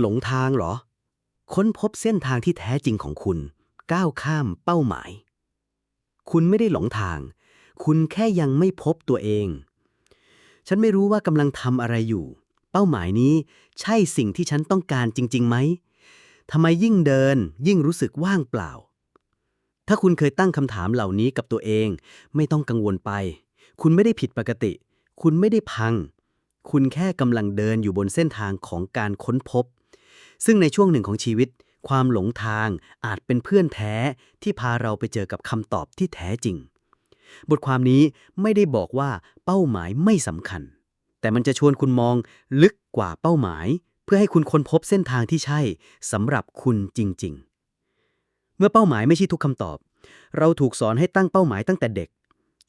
หลงทางเหรอ ค้นพบเส้นทางที่แท้จริงของคุณ ก้าวข้ามเป้าหมาย คุณไม่ได้หลงทาง คุณแค่ยังไม่พบตัวเอง ฉันไม่รู้ว่ากำลังทำอะไรอยู่ เป้าหมายนี้ใช่สิ่งที่ฉันต้องการจริงๆไหมทำไมยิ่งเดินยิ่งรู้สึกว่างเปล่า ถ้าคุณเคยตั้งคำถามเหล่านี้กับตัวเอง ไม่ต้องกังวลไป คุณไม่ได้ผิดปกติ คุณไม่ได้พัง คุณแค่กำลังเดินอยู่บนเส้นทางของการค้นพบ ซึ่งในช่วงหนึ่งของชีวิต ความหลงทางอาจเป็นเพื่อนแท้ที่พาเราไปเจอกับคำตอบที่แท้จริง บทความนี้ไม่ได้บอกว่าเป้าหมายไม่สำคัญ แต่มันจะชวนคุณมองลึกกว่าเป้าหมาย เพื่อให้คุณค้นพบเส้นทางที่ใช่สำหรับคุณจริง ๆ เมื่อเป้าหมายไม่ใช่ทุกคำตอบ เราถูกสอนให้ตั้งเป้าหมายตั้งแต่เด็ก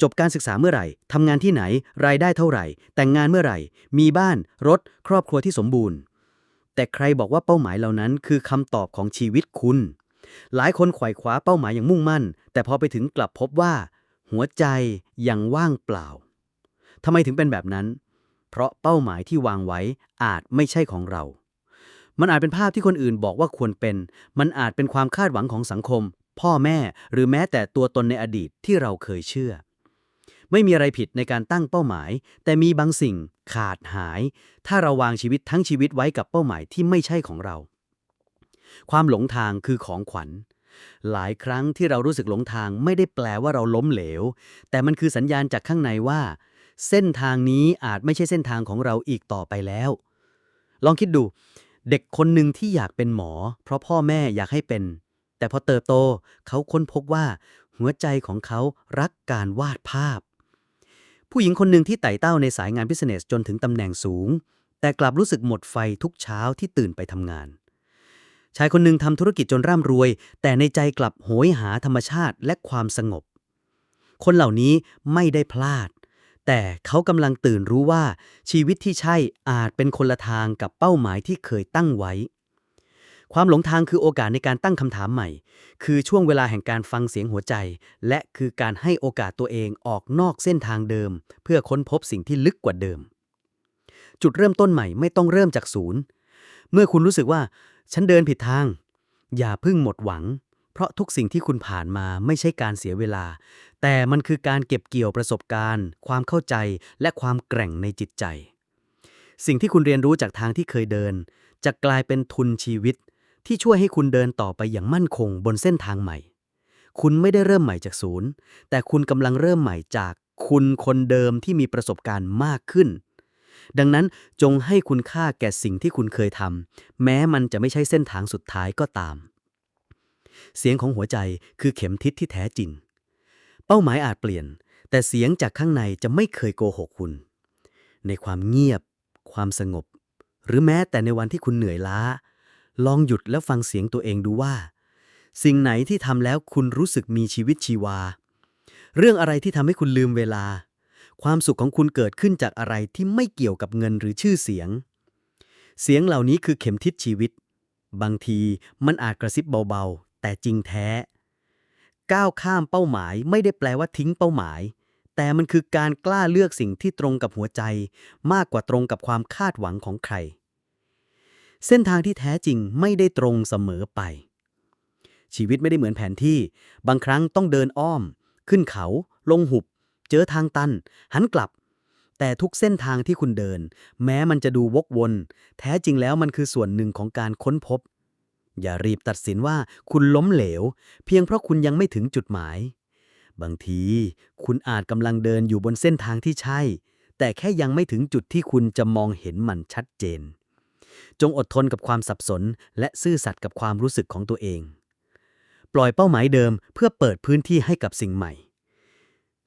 จบการศึกษาเมื่อไหร่ ทำงานที่ไหน รายได้เท่าไหร่ แต่งงานเมื่อไหร่ มีบ้าน รถ ครอบครัวที่สมบูรณ์ แต่ใครบอกว่าเป้าหมายเหล่านั้นคือคำตอบของชีวิตคุณ หลายคนไขว่คว้าเป้าหมายอย่างมุ่งมั่น แต่พอไปถึงกลับพบว่า หัวใจยังว่างเปล่าทำไมถึงเป็นแบบนั้น เพราะเป้าหมายที่วางไว้อาจไม่ใช่ของเรา มันอาจเป็นภาพที่คนอื่นบอกว่าควรเป็น มันอาจเป็นความคาดหวังของสังคม พ่อแม่หรือแม้แต่ตัวตนในอดีตที่เราเคยเชื่อ ไม่มีอะไรผิดในการตั้งเป้าหมาย แต่มีบางสิ่งขาดหาย ถ้าเราวางชีวิตทั้งชีวิตไว้กับเป้าหมายที่ไม่ใช่ของเรา ความหลงทางคือของขวัญ หลายครั้งที่เรารู้สึกหลงทางไม่ได้แปลว่าเราล้มเหลว แต่มันคือสัญญาณจากข้างในว่า เส้นทางนี้อาจไม่ใช่เส้นทางของเราอีกต่อไปแล้ว ลองคิดดู เด็กคนหนึ่งที่อยากเป็นหมอ เพราะพ่อแม่อยากให้เป็น แต่พอเติบโตเขาค้นพบว่า หัวใจของเขารักการวาดภาพ ผู้หญิงคนหนึ่งที่ไต่เต้าในสายงานบิสเนสจนถึงตำแหน่งสูง แต่กลับรู้สึกหมดไฟทุกเช้าที่ตื่นไปทำงาน ชายคนหนึ่งทำธุรกิจจนร่ำรวย แต่ในใจกลับโหยหาธรรมชาติและความสงบ คนเหล่านี้ไม่ได้พลาด แต่เขากำลังตื่นรู้ว่าชีวิตที่ใช่อาจเป็นคนละทางกับเป้าหมายที่เคยตั้งไว้ ความหลงทางคือโอกาสในการตั้งคำถามใหม่ คือช่วงเวลาแห่งการฟังเสียงหัวใจ และคือการให้โอกาสตัวเองออกนอกเส้นทางเดิม เพื่อค้นพบสิ่งที่ลึกกว่าเดิม จุดเริ่มต้นใหม่ไม่ต้องเริ่มจากศูนย์ เมื่อคุณรู้สึกว่า ฉันเดินผิดทาง อย่าพิ่งหมดหวัง เพราะทุกสิ่งที่คุณผ่านมาไม่ใช่การเสียเวลา แต่มันคือการเก็บเกี่ยวประสบการณ์ ความเข้าใจ และความแกร่งในจิตใจ สิ่งที่คุณเรียนรู้จากทางที่เคยเดิน จะกลายเป็นทุนชีวิต ที่ช่วยให้คุณเดินต่อไปอย่างมั่นคงบนเส้นทางใหม่ คุณไม่ได้เริ่มใหม่จากศูนย์ แต่คุณกำลังเริ่มใหม่จากคุณคนเดิมที่มีประสบการณ์มากขึ้น ดังนั้นจงให้คุณค่าแก่สิ่งที่คุณเคยทำแม้มันจะไม่ใช่เส้นทางสุดท้ายก็ตาม เสียงของหัวใจคือเข็มทิศที่แท้จริง เป้าหมายอาจเปลี่ยน แต่เสียงจากข้างในจะไม่เคยโกหกคุณ ในความเงียบ ความสงบ หรือแม้แต่ในวันที่คุณเหนื่อยล้า ลองหยุดแล้วฟังเสียงตัวเองดูว่า สิ่งไหนที่ทำแล้วคุณรู้สึกมีชีวิตชีวา เรื่องอะไรที่ทำให้คุณลืมเวลา ความสุขของคุณเกิดขึ้นจากอะไรที่ไม่เกี่ยวกับเงินหรือชื่อเสียง เสียงเหล่านี้คือเข็มทิศชีวิต บางทีมันอาจกระซิบเบาๆ แต่จริงแท้ ก้าวข้ามเป้าหมายไม่ได้แปลว่าทิ้งเป้าหมาย แต่มันคือการกล้าเลือกสิ่งที่ตรงกับหัวใจ มากกว่าตรงกับความคาดหวังของใคร เส้นทางที่แท้จริงไม่ได้ตรงเสมอไป ชีวิตไม่ได้เหมือนแผนที่ บางครั้งต้องเดินอ้อม ขึ้นเขา ลงหุบ เจอทางตัน หันกลับ แต่ทุกเส้นทางที่คุณเดิน แม้มันจะดูวกวน แท้จริงแล้วมันคือส่วนหนึ่งของการค้นพบ อย่ารีบตัดสินว่าคุณล้มเหลว เพียงเพราะคุณยังไม่ถึงจุดหมาย บางที คุณอาจกำลังเดินอยู่บนเส้นทางที่ใช่ แต่แค่ยังไม่ถึงจุดที่คุณจะมองเห็นมันชัดเจน จงอดทนกับความสับสน และซื่อสัตย์กับความรู้สึกของตัวเอง ปล่อยเป้าหมายเดิมเพื่อเปิดพื้นที่ให้กับสิ่งใหม่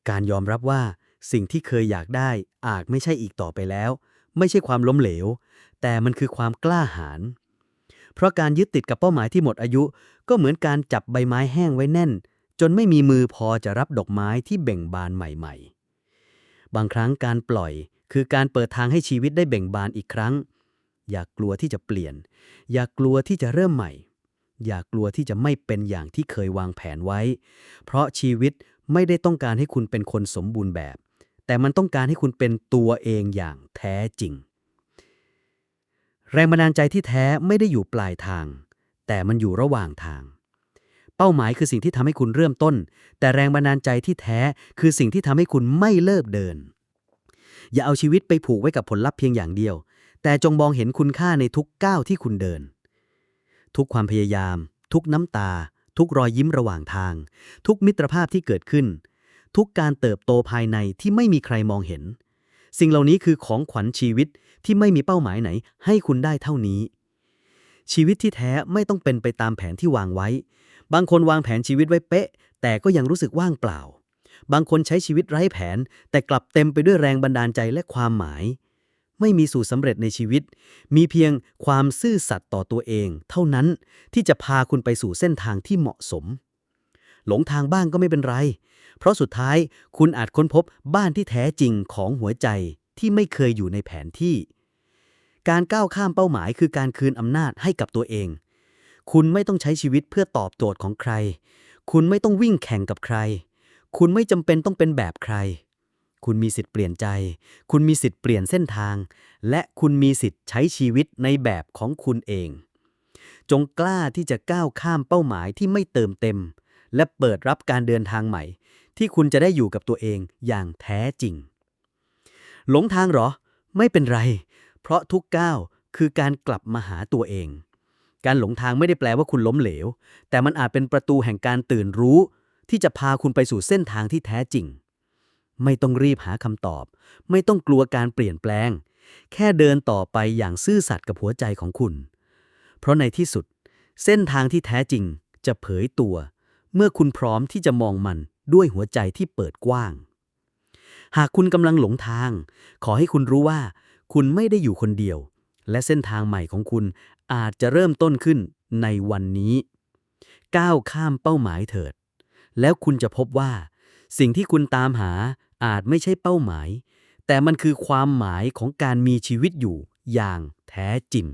การยอมรับว่าสิ่งที่เคยอยากได้อาจไม่ใช่อีกต่อไปแล้ว ไม่ใช่ความล้มเหลว แต่มันคือความกล้าหาญเพราะการยึดติดกับเป้าหมายที่หมดอายุ ก็เหมือนการจับใบไม้แห้งไว้แน่น จนไม่มีมือพอจะรับดอกไม้ที่เบ่งบานใหม่ ๆ บางครั้งการปล่อยคือการเปิดทางให้ชีวิตได้เบ่งบานอีกครั้ง อย่ากลัวที่จะเปลี่ยน อย่ากลัวที่จะเริ่มใหม่ อย่ากลัวที่จะไม่เป็นอย่างที่เคยวางแผนไว้ เพราะชีวิตไม่ได้ต้องการให้คุณเป็นคนสมบูรณ์แบบ แต่มันต้องการให้คุณเป็นตัวเองอย่างแท้จริง แรงบันดาลใจที่แท้ไม่ได้อยู่ปลายทาง แต่มันอยู่ระหว่างทาง เป้าหมายคือสิ่งที่ทำให้คุณเริ่มต้น แต่แรงบันดาลใจที่แท้คือสิ่งที่ทำให้คุณไม่เลิกเดิน อย่าเอาชีวิตไปผูกไว้กับผลลัพธ์เพียงอย่างเดียว แต่จงมองเห็นคุณค่าในทุกก้าวที่คุณเดิน ทุกความพยายาม ทุกน้ำตา ทุกรอยยิ้มระหว่างทาง ทุกมิตรภาพที่เกิดขึ้น ทุกการเติบโตภายในที่ไม่มีใครมองเห็น สิ่งเหล่านี้คือของขวัญชีวิตที่ไม่มีเป้าหมายไหน ให้คุณได้เท่านี้ ชีวิตที่แท้ไม่ต้องเป็นไปตามแผนที่วางไว้ บางคนวางแผนชีวิตไว้เป๊ะ แต่ก็ยังรู้สึกว่างเปล่า บางคนใช้ชีวิตไร้แผน แต่กลับเต็มไปด้วยแรงบันดาลใจและความหมาย ไม่มีสูตรสำเร็จในชีวิต มีเพียงความซื่อสัตย์ต่อตัวเอง เท่านั้นที่จะพาคุณไปสู่เส้นทางที่เหมาะสม หลงทางบ้างก็ไม่เป็นไร เพราะสุดท้ายคุณอาจค้นพบบ้านที่แท้จริงของหัวใจที่ไม่เคยอยู่ในแผนที่ การก้าวข้ามเป้าหมายคือการคืนอำนาจให้กับตัวเอง คุณไม่ต้องใช้ชีวิตเพื่อตอบโจทย์ของใคร คุณไม่ต้องวิ่งแข่งกับใคร คุณไม่จำเป็นต้องเป็นแบบใคร คุณมีสิทธิ์เปลี่ยนใจ คุณมีสิทธิ์เปลี่ยนเส้นทาง และคุณมีสิทธิ์ใช้ชีวิตในแบบของคุณเอง จงกล้าที่จะก้าวข้ามเป้าหมายที่ไม่เติมเต็ม และเปิดรับการเดินทางใหม่ ที่คุณจะได้อยู่กับตัวเองอย่างแท้จริง หลงทางหรอ ไม่เป็นไร เพราะทุกก้าวคือการกลับมาหาตัวเอง การหลงทางไม่ได้แปลว่าคุณล้มเหลว แต่มันอาจเป็นประตูแห่งการตื่นรู้ ที่จะพาคุณไปสู่เส้นทางที่แท้จริง ไม่ต้องรีบหาคำตอบ ไม่ต้องกลัวการเปลี่ยนแปลง แค่เดินต่อไปอย่างซื่อสัตย์กับหัวใจของคุณ เพราะในที่สุด เส้นทางที่แท้จริงจะเผยตัว เมื่อคุณพร้อมที่จะมองมันด้วยหัวใจที่เปิดกว้าง หากคุณกำลังหลงทาง ขอให้คุณรู้ว่า คุณไม่ได้อยู่คนเดียว และเส้นทางใหม่ของคุณอาจจะเริ่มต้นขึ้นในวันนี้ ก้าวข้ามเป้าหมายเถิด แล้วคุณจะพบว่า สิ่งที่คุณตามหา อาจไม่ใช่เป้าหมาย แต่มันคือความหมายของการมีชีวิตอยู่อย่างแท้จริง